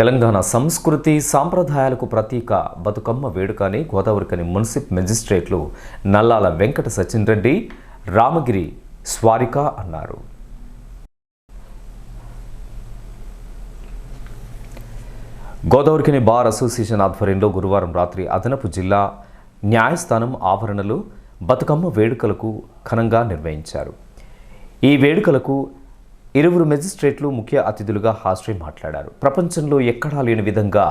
తెలంగాణ సంస్కృతి సాంప్రదాయాలకు ప్రతీక బతుకమ్మ వేడుకని గోదావరికని మున్సిప్ మెజిస్ట్రేట్లు నల్లాల వెంకట సచిన్ రెడ్డి రామగిరి స్వారిక అన్నారు. గోదావరికని బార్ అసోసియేషన్ ఆధ్వర్యంలో గురువారం రాత్రి అదనపు జిల్లా న్యాయస్థానం ఆవరణలో బతుకమ్మ వేడుకలకు ఘనంగా నిర్వహించారు. ఈ వేడుకలకు ఇరువురు మెజిస్ట్రేట్లు ముఖ్య అతిథులుగా హాజరై మాట్లాడారు. ప్రపంచంలో ఎక్కడా లేని విధంగా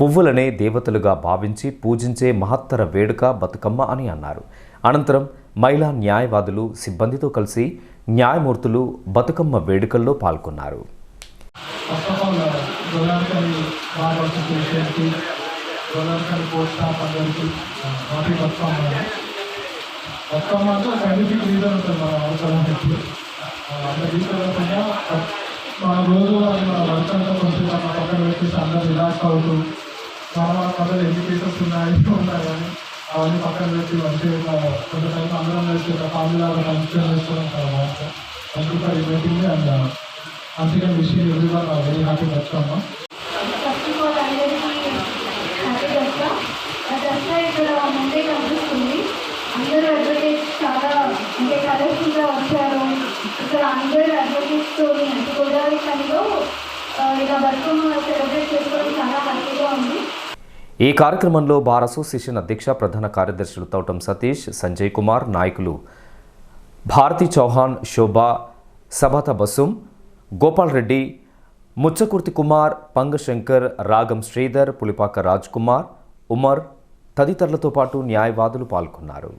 పువ్వులనే దేవతలుగా భావించి పూజించే మహత్తర వేడుక బతుకమ్మ అని అన్నారు. అనంతరం మహిళా న్యాయవాదులు సిబ్బందితో కలిసి న్యాయమూర్తులు బతుకమ్మ వేడుకల్లో పాల్గొన్నారు. బతుకమ్మ బతుకమ్మ మన మన రోజు మన వర్క్ అంతా కొంచెం మన పక్కన పెట్టేసి అందరూ రిలాక్స్ అవుతూ మన మన పక్కన ఎన్ని కేసెస్ ఉన్నాయి ఉన్నాయి కానీ అవన్నీ పక్కన పెట్టి మంచిగా కొంత టైం అందరం కలిసి ఒక ఫ్యామిలీ లాగా ఫంక్షన్ చేసుకోవడం చాలా బాగుంటుంది thank you for inviting and అందుకే విషయం ఎవ్రీవన్ వెరీ హ్యాపీ బతుకమ్మ అడ్వకేట్స్తో అంటే గోదావరి పనిలో ఇలా బతుకమ్మ సెలబ్రేట్ చేసుకోవడం చాలా హ్యాపీగా ఉంది. ఈ కార్యక్రమంలో బార్ అసోసియేషన్ అధ్యక్ష ప్రధాన కార్యదర్శులు తౌటం సతీష్ సంజయ్ కుమార్ నాయకులు భారతి చౌహాన్ శోభా సభత బసుం గోపాల్ రెడ్డి ముచ్చకుర్తి కుమార్ పంగశంకర్ రాగం శ్రీధర్ పులిపాక రాజ్ కుమార్ ఉమర్ తదితరులతో పాటు న్యాయవాదులు పాల్గొన్నారు.